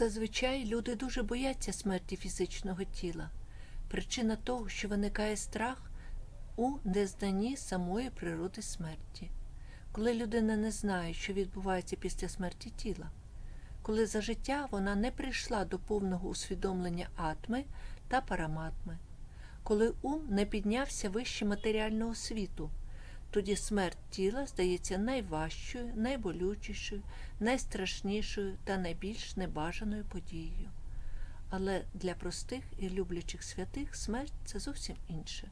Зазвичай люди дуже бояться смерті фізичного тіла. Причина того, що виникає страх у незнанні самої природи смерті, коли людина не знає, що відбувається після смерті тіла, коли за життя вона не прийшла до повного усвідомлення атми та параматми, коли ум не піднявся вище матеріального світу, тоді смерть тіла здається найважчою, найболючішою, найстрашнішою та найбільш небажаною подією. Але для простих і люблячих святих смерть це зовсім інше.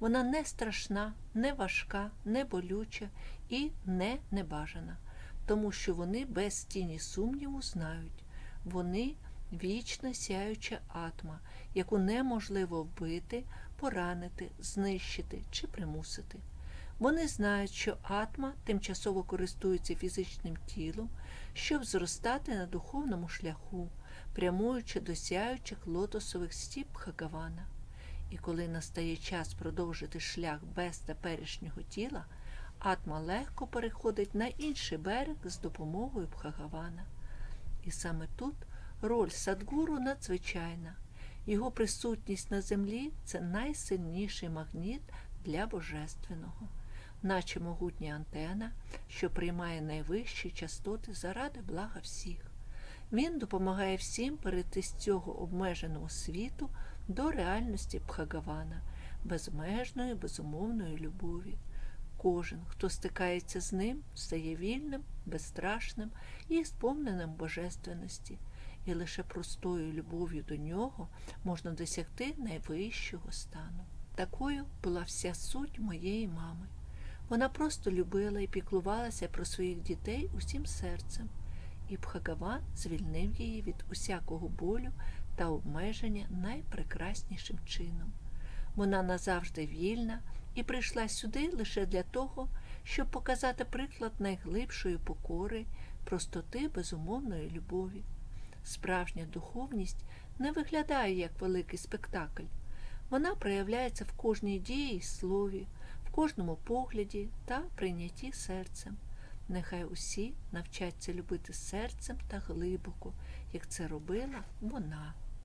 Вона не страшна, не важка, не болюча і не небажана, тому що вони без тіні сумніву знають, вони вічна сяюча атма, яку неможливо вбити, поранити, знищити чи примусити. Вони знають, що атма тимчасово користується фізичним тілом, щоб зростати на духовному шляху, прямуючи до сяючих лотосових стіп Хагавана. І коли настає час продовжити шлях без теперішнього тіла, атма легко переходить на інший берег з допомогою Бхагавана. І саме тут роль Садгуру надзвичайна. Його присутність на землі це найсильніший магніт для божественного, наче могутня антена, що приймає найвищі частоти заради блага всіх. Він допомагає всім перейти з цього обмеженого світу до реальності Бхагавана, безмежної, безумовної любові. Кожен, хто стикається з ним, стає вільним, безстрашним і сповненим божественності, і лише простою любов'ю до нього можна досягти найвищого стану. Такою була вся суть моєї мами. Вона просто любила і піклувалася про своїх дітей усім серцем, і Бхагаван звільнив її від усякого болю та обмеження найпрекраснішим чином. Вона назавжди вільна і прийшла сюди лише для того, щоб показати приклад найглибшої покори, простоти безумовної любові. Справжня духовність не виглядає як великий спектакль. Вона проявляється в кожній дії і слові, кожному погляді та прийнятті серцем. Нехай усі навчаться любити серцем та глибоко, як це робила вона.